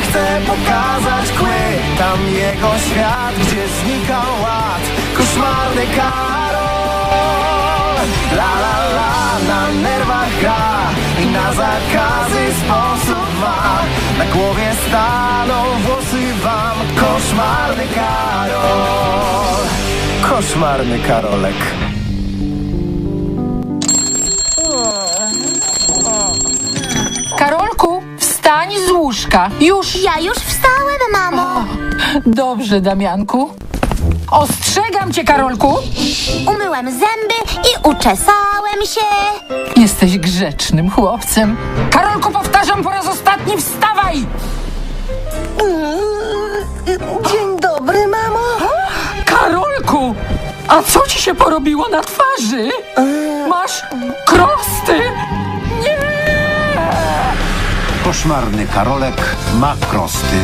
chce pokazać kły. Tam jego świat, gdzie znika ład. Koszmarny Karol. La la la, na nerwach gra I na zakazy sposób ma. Na głowie staną włosy wam. Koszmarny Karol. Koszmarny Karolek łóżka. Już. Ja już wstałem, mamo. Dobrze, Damianku. Ostrzegam cię, Karolku. Umyłem zęby i uczesałem się. Jesteś grzecznym chłopcem. Karolku, powtarzam po raz ostatni, wstawaj! Dzień dobry, mamo. Karolku! A co ci się porobiło na twarzy? Masz krosty? Koszmarny Karolek ma krosty.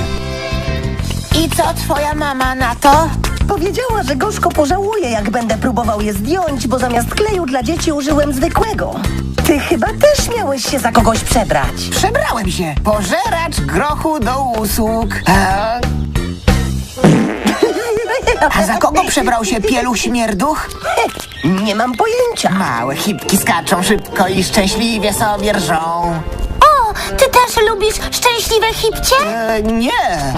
I co twoja mama na to? Powiedziała, że gorzko pożałuje, jak będę próbował je zdjąć, bo zamiast kleju dla dzieci użyłem zwykłego. Ty chyba też miałeś się za kogoś przebrać. Przebrałem się. Pożeracz grochu do usług. A, a za kogo przebrał się pieluch śmierduch? Nie mam pojęcia. Małe chipki skaczą szybko i szczęśliwie sobie rżą. Ty też lubisz szczęśliwe hipcie? E, nie.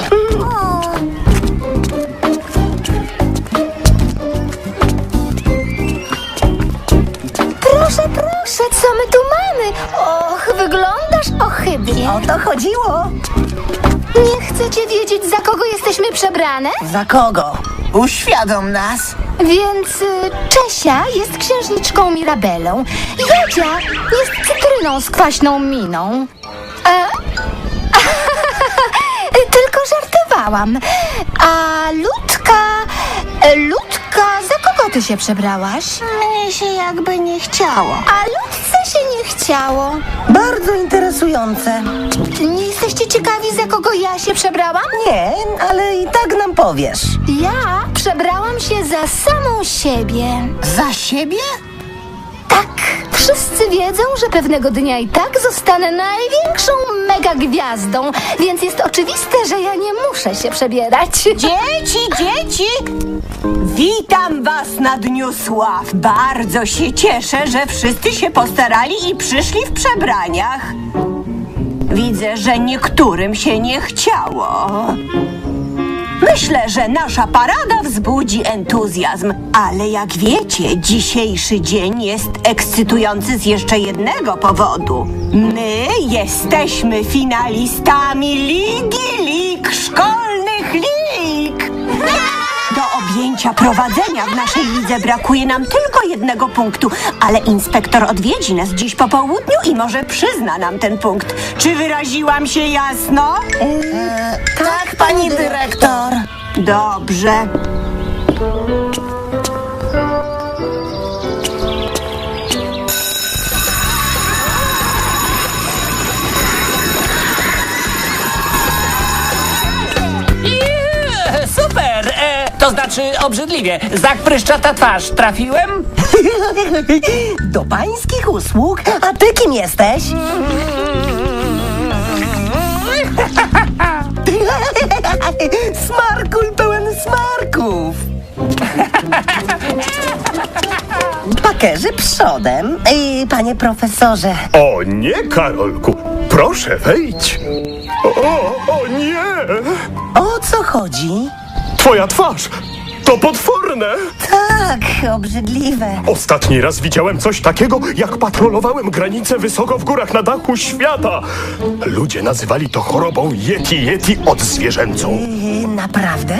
Proszę, proszę, co my tu mamy? Och, wyglądasz ohydnie. O to chodziło. Nie chcecie wiedzieć, za kogo jesteśmy przebrane? Za kogo? Uświadom nas. Więc y, Czesia jest księżniczką Mirabelą. Jadzia jest cytryną z kwaśną miną. E? Tylko żartowałam. A Ludka... e, Ludka, za kogo ty się przebrałaś? Mnie się jakby nie chciało. A Ludce się nie chciało. Bardzo interesujące. Nie jesteście ciekawi, za kogo ja się przebrałam? Nie, ale i tak nam powiesz. Ja przebrałam się za samą siebie. Za siebie? Tak, wszyscy wiedzą, że pewnego dnia i tak zostanę największą mega gwiazdą, więc jest oczywiste, że ja nie muszę się przebierać. Dzieci, dzieci! Witam was na Dniu Sław. Bardzo się cieszę, że wszyscy się postarali i przyszli w przebraniach. Widzę, że niektórym się nie chciało. Myślę, że nasza parada wzbudzi entuzjazm, ale jak wiecie, dzisiejszy dzień jest ekscytujący z jeszcze jednego powodu. My jesteśmy finalistami Ligi Lig Szkolnych! Do objęcia prowadzenia w naszej lidze brakuje nam tylko jednego punktu, ale inspektor odwiedzi nas dziś po południu i może przyzna nam ten punkt. Czy wyraziłam się jasno? Tak, pani dyrektor. Dobrze. Znaczy obrzydliwie. Zak pryszczata twarz. Trafiłem? Do pańskich usług? A ty kim jesteś? Smarkuj pełen smarków. Pakerzy przodem. I, panie profesorze, O nie, Karolku, proszę wejdź. O, o nie! o co chodzi? Twoja twarz! To potworne! Tak, obrzydliwe. Ostatni raz widziałem coś takiego, jak patrolowałem granicę wysoko w górach na dachu świata. Ludzie nazywali to chorobą Yeti Yeti odzwierzęcą. Yy, naprawdę?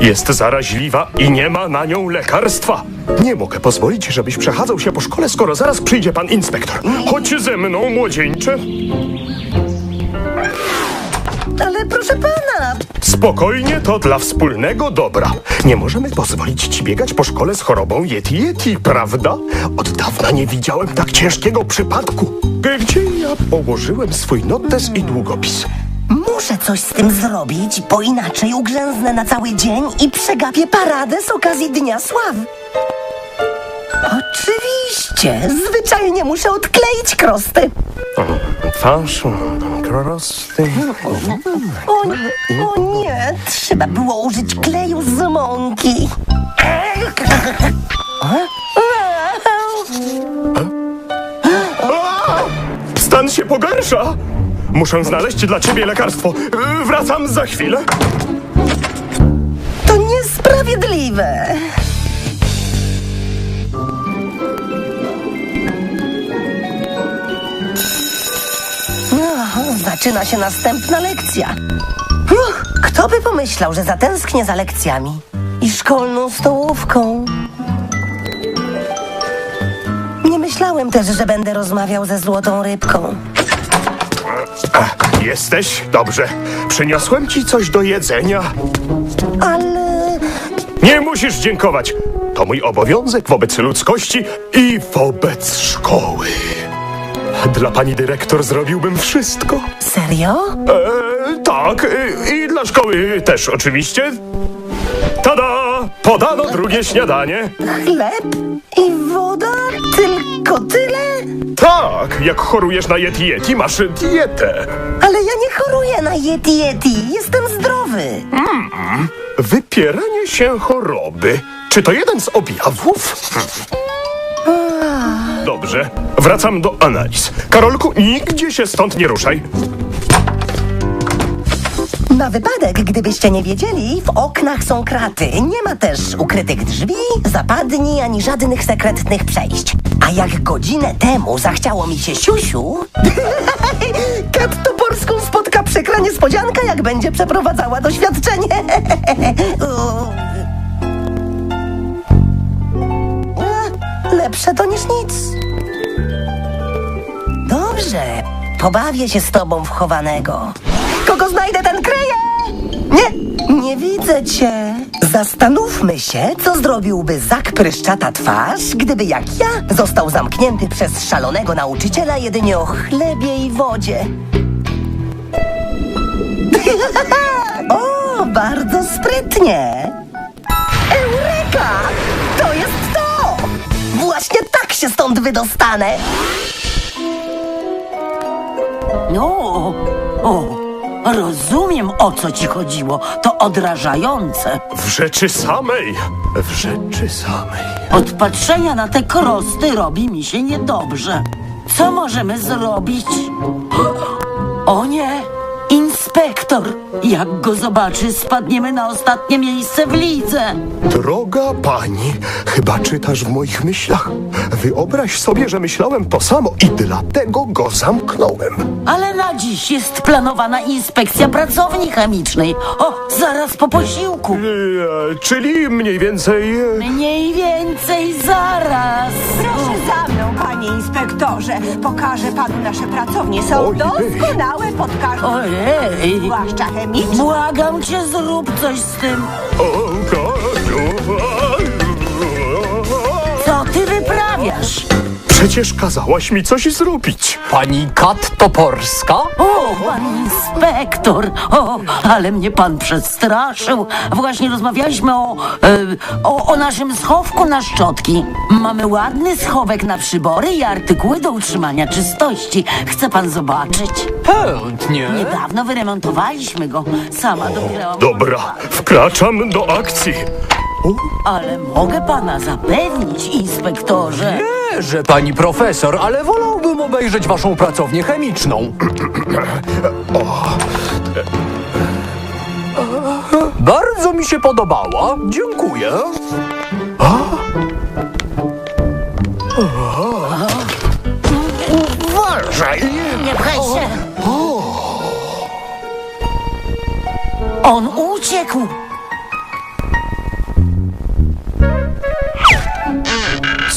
Jest zaraźliwa i nie ma na nią lekarstwa. Nie mogę pozwolić, żebyś przechadzał się po szkole, skoro zaraz przyjdzie pan inspektor. Chodź ze mną, młodzieńcze. Spokojnie, to dla wspólnego dobra. Nie możemy pozwolić ci biegać po szkole z chorobą Yeti Yeti, prawda? Od dawna nie widziałem tak ciężkiego przypadku. Gdzie ja położyłem swój notes i długopis? muszę coś z tym zrobić, bo inaczej ugrzęznę na cały dzień i przegapię paradę z okazji Dnia Sław. Oczywiście, zwyczajnie muszę odkleić krosty. Twarz, krosty. O, nie- o nie, trzeba było użyć kleju z mąki. Stan się pogarsza! Muszę znaleźć dla ciebie lekarstwo. Yy, Wracam za chwilę. To niesprawiedliwe. Zaczyna się następna lekcja. Uch, kto by pomyślał, że zatęsknię za lekcjami i szkolną stołówką? Nie myślałem też, że będę rozmawiał ze złotą rybką. Jesteś? Dobrze. Przyniosłem ci coś do jedzenia. Ale Nie musisz dziękować. To mój obowiązek wobec ludzkości i wobec szkoły. Dla pani dyrektor zrobiłbym wszystko. serio? E, tak, e, i dla szkoły też oczywiście. Tada! Podano drugie śniadanie. Chleb i woda? Tylko tyle? Tak, jak chorujesz na Yeti Yeti, masz dietę. Ale ja nie choruję na Yeti Yeti. Jestem zdrowy. Wypieranie się choroby. Czy to jeden z objawów? Dobrze, wracam do analiz. Karolku, nigdzie się stąd nie ruszaj. Na wypadek, gdybyście nie wiedzieli, w oknach są kraty. Nie ma też ukrytych drzwi, zapadni ani żadnych sekretnych przejść. A jak godzinę temu zachciało mi się siusiu... Kat Toporską spotka przykra niespodzianka, jak będzie przeprowadzała doświadczenie. Lepsze to niż nic. Dobrze, pobawię się z tobą w chowanego. Kogo znajdę, ten kryje! Nie, nie widzę cię. Zastanówmy się, co zrobiłby Zak Pryszczata twarz, gdyby jak ja został zamknięty przez szalonego nauczyciela jedynie o chlebie i wodzie. o, bardzo sprytnie. Eureka! Wydostanę. No, o, rozumiem o co ci chodziło. To odrażające. W rzeczy samej. W rzeczy samej. Od patrzenia na te krosty robi mi się niedobrze. Co możemy zrobić? O nie! Inspektor! Jak go zobaczy, spadniemy na ostatnie miejsce w lidze. Droga pani, chyba czytasz w moich myślach. Wyobraź sobie, że myślałem to samo i dlatego go zamknąłem. Ale na dziś jest planowana inspekcja pracowni chemicznej. O, zaraz po posiłku. E, czyli mniej więcej. e, Mniej więcej zaraz. Proszę za mną, panie inspektorze. Pokażę panu nasze pracownie. Są Ojej. doskonałe pod każdym Ojej. zwłaszcza chemiczne. Błagam cię, zrób coś z tym. Co ty wyprawiasz? Przecież kazałaś mi coś zrobić. Pani Kat Toporska? O, pan inspektor! O, ale mnie pan przestraszył. Właśnie rozmawialiśmy o, e, o, o naszym schowku na szczotki. Mamy ładny schowek na przybory i artykuły do utrzymania czystości. Chce pan zobaczyć? Chętnie. Niedawno wyremontowaliśmy go. Sama dograłam. Dobra, wkraczam do akcji. Ale mogę pana zapewnić, inspektorze. Że pani profesor, ale wolałbym obejrzeć waszą pracownię chemiczną. Bardzo mi się podobała. Dziękuję. Nie pchaj się! On uciekł!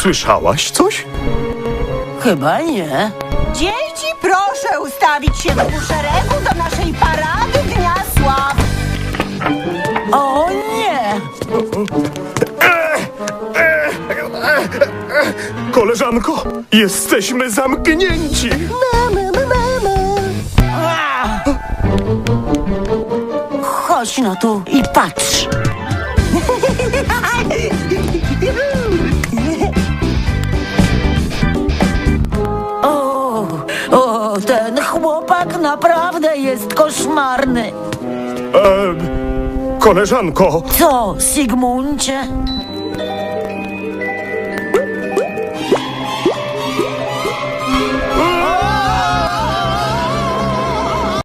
Słyszałaś coś? Chyba nie. Dzieci, proszę ustawić się w szeregu do naszej parady Dnia Sław. O nie! Koleżanko, jesteśmy zamknięci. Mama, mama. Chodź no tu i patrz. naprawdę jest koszmarny. E, koleżanko, Co, Sigmuncie?